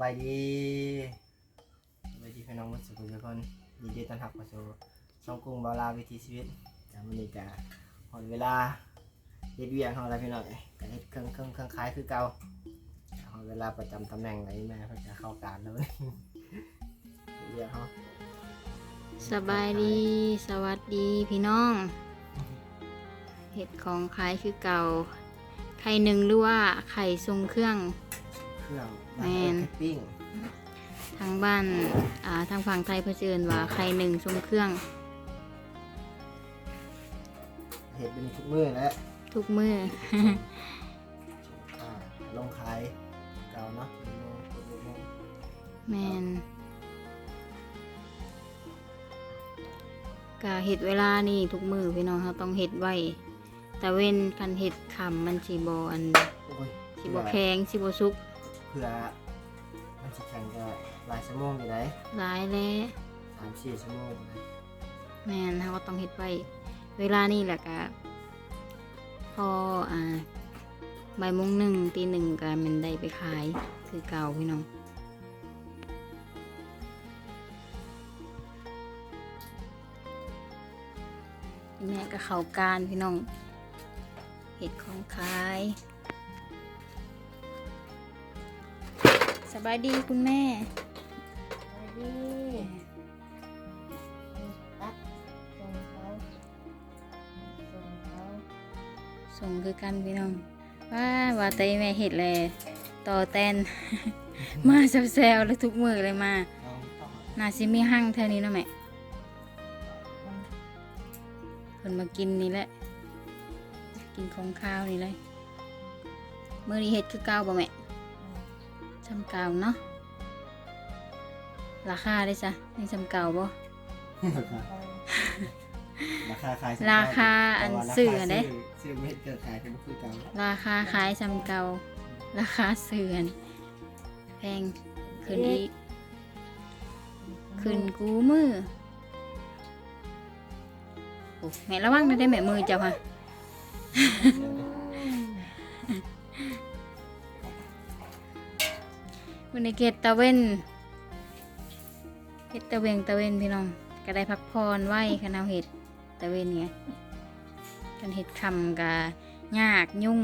บายดีสบายดีพี่น้องมุสุกุทุกคนยินดีต้อนรับเข้าสู่ช่องกรุงบาลาวิถีชีวิตจากวันนี้ก็หมดเวลาเฮ็ดเวียงของเราพี่น้องเอ้ยก็เฮ็ดเครื่องเครื่องเครื่องคล้ายคือเก่าหมดเวลาประจำตำแหน่งไหนแม่เพิ่นจะเข้าการแล้วเว้ยเฮ็ดเวียงเฮาสบายดีสวัสดีพี่น้องเห็ดของขายคือเก่าไข่หนึ่งหรือว่าไข่ทรงเครื่อง เครื่อง แม่นแม่ปิ้งทางบ้านอ่าทางฝั่งไทยเผชิญว่าไข่หนึ่งทรงเครื่องเฮ็ดเป็นทุกมื้อแหล้วทุกมือ อ่าลงขายเก่าเนาะเมนูเมนูแมนกะเห็ดเวลานี่ทุกมือพี่น้องเราต้องเห็ดไว้ แต่เว้นคันเห็ดขำมันสีบอันโอ้ยสีบแข็งสีบสุกเพื่อมันสิแข่งก็หลายชั่วโมงอยู่ไหนหลายแล้วสามสี่ชั่วโมงนะแม่นเราก็ต้องเฮ็ดไว้เวลานี่แหละกะพออ่าบ่ายโมงหนึ่งตีหนึ่งก็มันได้ไปขายคือเก่าพี่น้องแม่ก็เขาการพี่น้องเห็ดของขาย สบายดีคุณแม่สวัสดีตัดส่งเขาส่งเขาส่งคือกันพี่น้อง ว่าว่าแตแม่เห็ดเลยต่อแตน มาแซวๆแล้วทุกมือเลยมาเราต้อน่าสิมีหั่งเท่านี้เนาะแม่คนมากินนี่แหละ กินของข้าวนี่เลย มือนี้เห็ดคือเก่าบ่แม่ จำเก่าเนาะราคาได้จ้ะยังจำเก่าบ่ราคาขายราคาอันซื้ออันเด้ซื้อไม่เกิดขายเป็นคือกันราคาขายจำเก่าราคาเสื่อนแพงขึ้นอีกขึ้นกูมือโอ้แม่ระวังนะได้แม่มือเจ้าค่ะ วันนี้เกตตะเวนเกตตะเวงตะเวนพี่น้องก็ได้พักพรไหวคณะเห็ดตะเวนไงกันเห็ดคำกะยากยุ่ง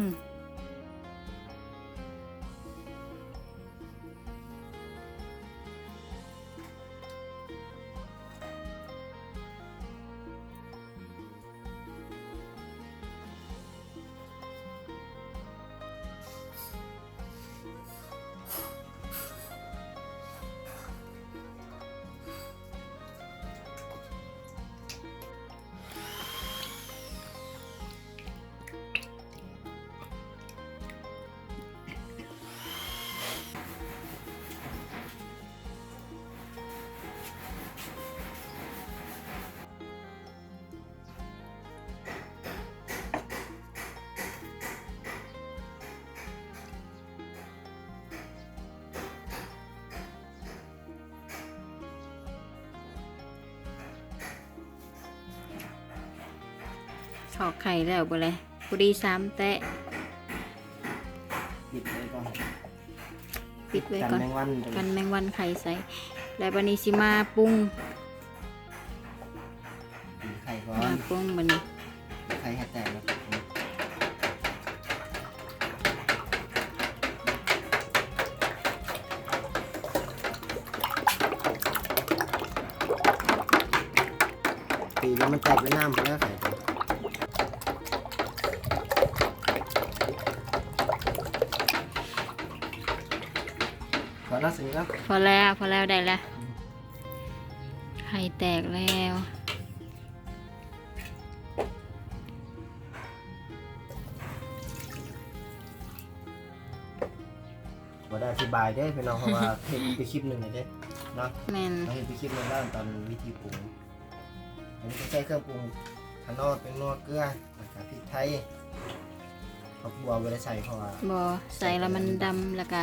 อกไข่แล้วบ่เลยพอดีสามแตะปิดเลยก่อนปิดไว้ก่อนแมงวันกันแมงวันไข่ใส่ แล้วบันนี้สิมาปรุงไข่ก่อมานปรุงบันนี้ไข่ให้แตกแล้วปีแล้วมันแตกเป็นน้ำไปแล้วไข่ตัว ขอน่าสิครับพอแล้วพอแล้วได้แล้วไข่แตกแล้วบ่ได้อธิบายได้อพี่น้องเพราะว่า เห็นไปคลิปหนึ่งเลยเด้อเนาะแมนเราเห็นไปคลิปหนึงแล้วตอนวิธีปรุงอันนี้ก็ใช้เครื่องปรุงขนอดเป็นนวดเกลือแล้วก็พริกไทยผักบัวบ่ได้ใส่เพราะว่า บอใส่แล้วมันดำแล้วก็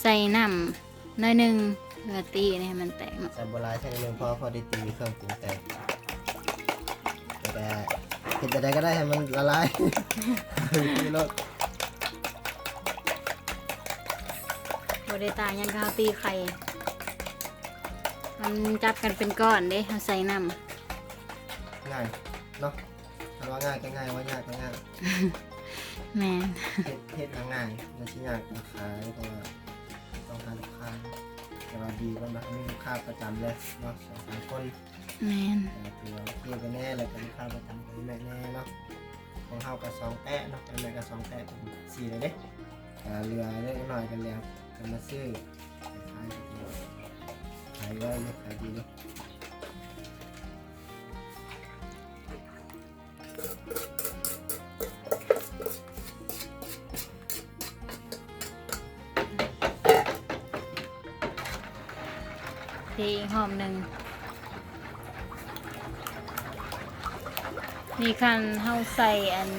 ใส่น้ำ หน้อยหนึ่งเพื่อตีนี่ให้มันแตกเนาะใส่บัวลายใส่นิดนึงเพราะพอได้ตีเครื่องปรุงแตกแต่เห็นแต่ใดก็ได้ให้มันละลายนี่รสบ่ได้ต่างหยังกับเฮาตีไข่ มันจับกันเป็นก้อนเด้เฮาใส่น้ำง่ายเนาะคำว่าง่ายก็ง่ายว่ายากก็ง่ายแม่นเฮ็ดเฮ็ดง่ายๆมันสิยากราคายเพราะว่าต้ องหาลูกค้าแต่ว่าดีก็นะมีลูกค้าประจำเลยเนาะสองสามคนแม่นแต่ถือว่าโอเคไปแน่แล้วก็ลูกค้าประจำไปแน่แน่เนาะของเฮากับสองแตะเนาะเป็นแม่กับสองแตะเป็นสี่เลยเด้ก็เหลือเล็กน้อยกันแล้วกันมาซื้อขายขายไว้เลยขายดีเลยเอีกหอมหนึ่งนี่คันเฮาใส่อัน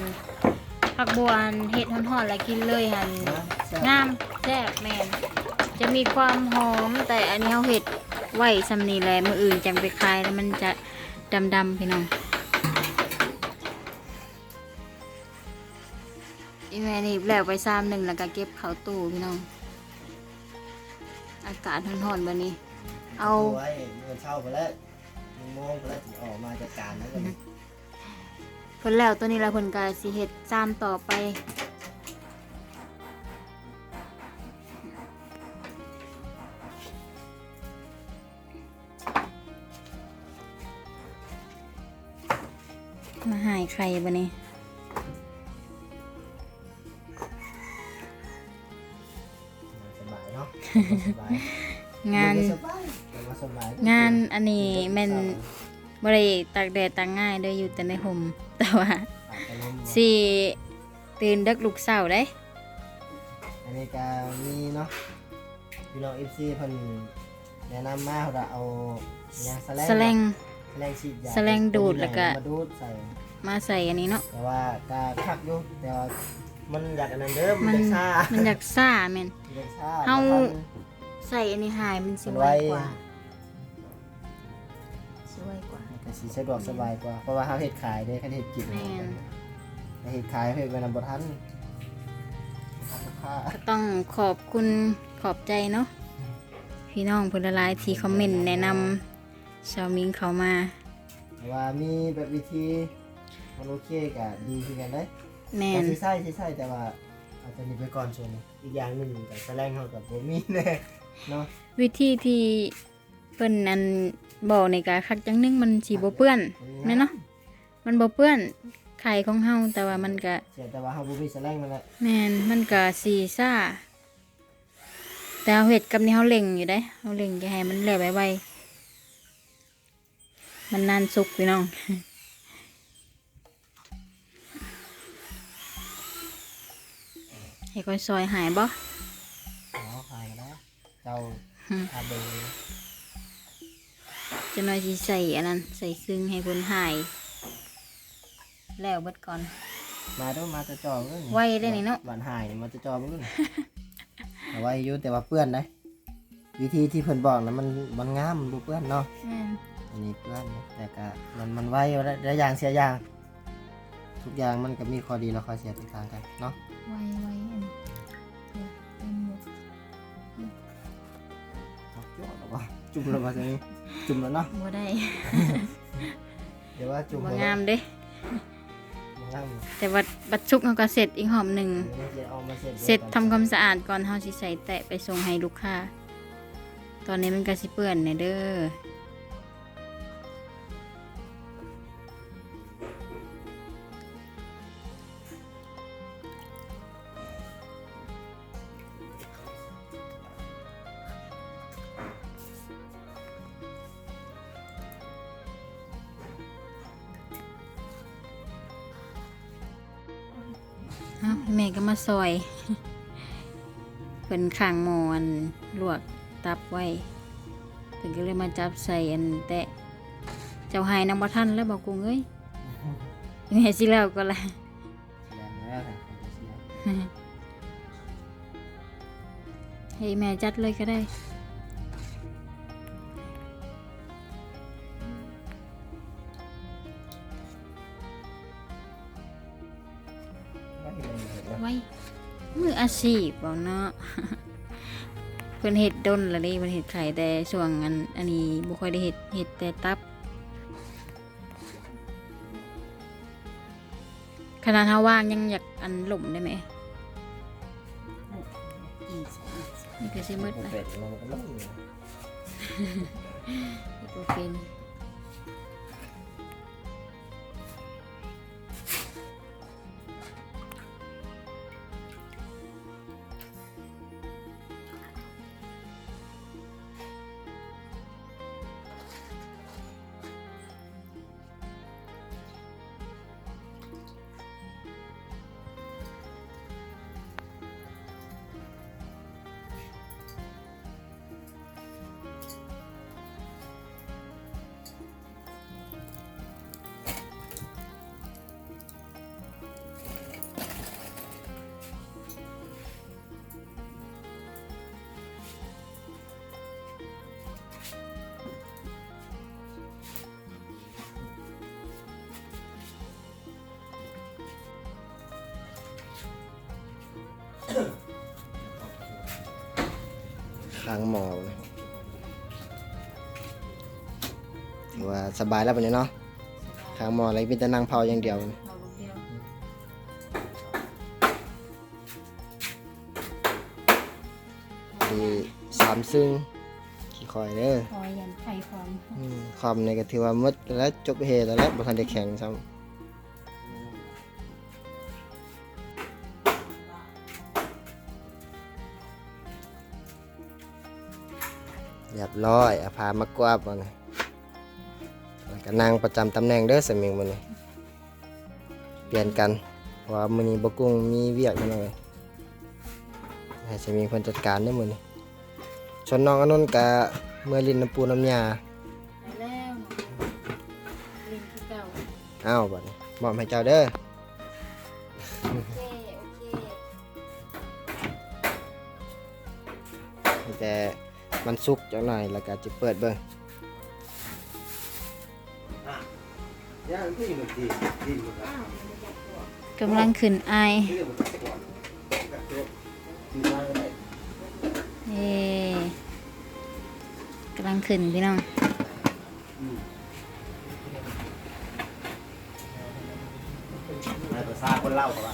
ผักบัวอันเห็ดหอนๆแล้วกินเลยหันนะแซ่บงามแซ่บแม่นจะมีความหอมแต่อันนี้เฮาเห็ดไว้สำนีแลมืออื่นจังไปคายแล้วมันจะดำๆพี่น้องอีแม่นี่แล้วไปซ้ำหนึ่งแล้วก็เก็บเข้าตู้พี่น้อง อากาศร้อนๆแบบนี้ เอา ไว้เงินเช่าไปแล้วหนึ่งโมงไปแล้วถึงออกมาจัดการแล้วกันเพิ่นแล้วตัวนี้แล้วเพิ่นก็สิเฮ็ดซ้ำต่อไป มาหายใครบ่นี่สบายเนาะสบายงาน สบายแต่ว่า สบายงานอันนี้แม่นบ่ได้ตากแดดตากง่ายเด้ออยู่แต่ในห่มแต่ว่าปากกระลมสิตื่นดึกลุกเช้าได้ อันนี้ก็มีเนาะพี่น้องเอฟซีเพิ่นแนะนำมาเราเอาเนี่ยสแลงแสลงแสลงฉีดยาแสลงดูดแล้วก็มาดูดใส่มาใส่อันนี้เนาะแต่ว่าก็คักอยู่แต่ว่ามันอยากอันนั้นเด้อมันมันอยากซ่ามันอยากซ่าแม่นมันอยากซ่าเฮาบ่ทันใส่อันนี้หายมันสิมันไวไวกว่า สิสะดวกสบายกว่าเพราะว่าเฮาเฮ็ดขายเด้คันเฮ็ดกินแม่นแต่เฮ็ดขายเฮ็ดไปนำบ่ทันลูกค้าก็ต้องขอบคุณขอบใจเนาะพี่น้องเพนละหลายที่คอมเมนต์แนะนำชาวมิงเขามาแต่ว่ามีแบบวิธีมันโอเคก็ดีคือกันเด้ แม่แต่น สิใช่สิใช่แต่ว่าอาจจะนี่ไปก่อนส่วนหนึ่งอีกอย่างหนึ่งกับแสลงเขากับผมมีแน่เนาะวิธีที่เพิ่นอัน บอกในกาคักจังนึงมันสีบ่เปื้อนแม่นเนาะมันบ่เปื้อนไข่ของเฮาแต่ว่ามันก็เสียแต่ว่าเขาบ่มีแสลงนั่นแหละแม่นมันก็สีซ่าแต่เอาเห็ดกับนี่เฮาเล็งอยู่ได้เฮาเล็งจะให้มันแล้วไวๆมันนานสุกพี่น้องให้ค่อยซอยหายบ่อ๋อขายกันแล้วเจ้าอืมอาเบง จะน้อยสิใส่อันนั้นใส่ซึ้งให้เพิ่นหาย แล้วเบิดก่อน มาด้วยมาจะจอเบิ่งไว้ได้นี่เนาะ หวานหายนี่มาจะจอเบิ่งแต่ว่าอยู่แต่ว่าเปื้อนได้วิธีที่เพิ่นบอกนะมันมันงามมันบ่เปื้อนเนาะแม่นอันนี้เปื้อนแต่ก็มันมันไว้ได้อย่างเสียอย่าง ทุกอย่างมันก็มีข้อดีและข้อเสียแตกต่างกันเนาะ ไว้ไว้อันนี้ จุ่มแล้วบ่จังนี้จุ่มแล้วเนาะบ่ได้เดี๋ยวว่าจุ่มบ่แล้วงามเด้บ่งามแต่ว่าบัดชุกเฮาก็เสร็จอีกหอมหนึ่งเดี๋ยวเอามาเสร็จเสร็จทำความสะอาดก่อนเฮาสิใส่แตะไปส่งให้ลูกค้า ตอนนี้มันก็สิเปื้อนเนี่ยเด้อ แม่ก็มาซอยเพิ่นข้างหมออันลวกตับไว้เพิ่นก็เลยมาจับใส่อันแตะเจ้าหายนางบ่ทันแล้วบอกกุ้งเอ้ยแม่สิแล้วก็ละแล้วค่ะเอาไปเสียให้แม่จัดเลยก็ได้ ชีพบ่เนาะพิ่นเฮ็ดด้นละเด้เพิ่นเฮ็ดไข่แต่ช่วงอันอันนี้บ่ค่อยได้เฮ็ดเฮ็ดแต่ตับขนาดเฮาว่างยังอยากอันหล่มได้ไหมนี่ก็สิมืดมันนะเป็ดมันก็ล่มอยู่บ่เป็นค้างหมอเลยถือว่าสบายแล้วปะเนี่ยเนาะค้างหมออะไรมีแต่นั่งเผาอย่างเดียวเอาลูกเดียวดีสามซึ่งขี้คอยเด้อคอยยันไข่ความอืมความในก็ถือว่าหมดแล้วจบเหตุแล้วบ่ทันได้แข่งซ้ำ รียบร้อยเอาพามากวาดบ่นี่แล้วก็นั่งประจำตำแหน่งเด้อสมิงมื้อนี้เปลี่ยนกันเพราะว่ามื้อนี้บ่กุ้งมีเวียกนั่นเลยให้สมิงเพิ่นจัดการเด้อมื้อนี้ชนน้องอนนท์กะเมื่อลินน้ำปูน้ำยาไปแล้วลิงคือเก่าอ้าวบัดนี้มอบให้เจ้าเด้อโอเคโอเคแต่ มันสุกจังหน่อยแล้วก็จะเปิดเบิ่งกำลังขึ้นไอายเอ่กำลังขึ้นพี่น้องภาษาคนเล่าว่าคุ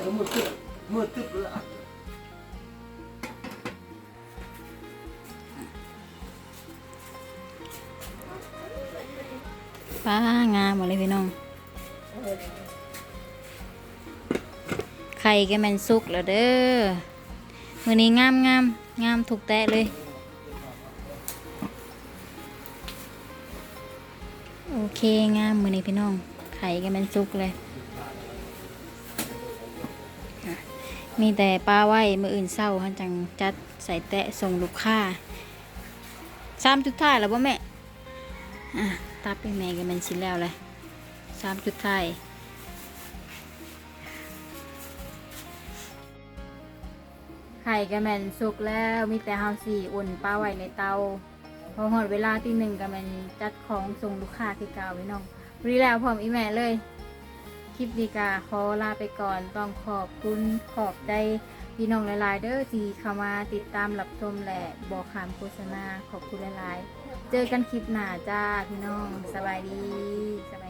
เดี๋ยวมืดตึ๊บมืดตึ๊บเลยอะป้างามหมดเลยพี่น้อง ไข่แกมันสุกแล้วเด้อมือนี้งามงามงามถูกแตะเลย โอเคงามมือนี้พี่น้อง ไข่แกมันสุกเลย มีแต่ปลาไว้มืออื่นเศร้าฮันจังจัดใส่แตะส่งลูกค้าสามจุดท้ายแล้วบ่แม่อะตับไปแม่แกมันชิ้นแล้วเลยสามจุดท้ายไข่กระแมนสุกแล้วมีแต่เฮาสี่อุ่นปลาไว้ในเตาพอหอดเวลาที่หนึ่งกระแมนจัดของส่งลูกค้าที่เก่าไว้น้องรีแล้วพร้อมอีแม่เลย ลิปดีกาขอลาไปก่อน ต้องขอบคุณขอบใจพี่น้องหลายๆเด้อที่เข้ามาติดตามรับชมและบอกคำโฆษณาขอบคุณหลายๆ เจอกันคลิปหน้าจ้าพี่น้องสบายดีสบายดี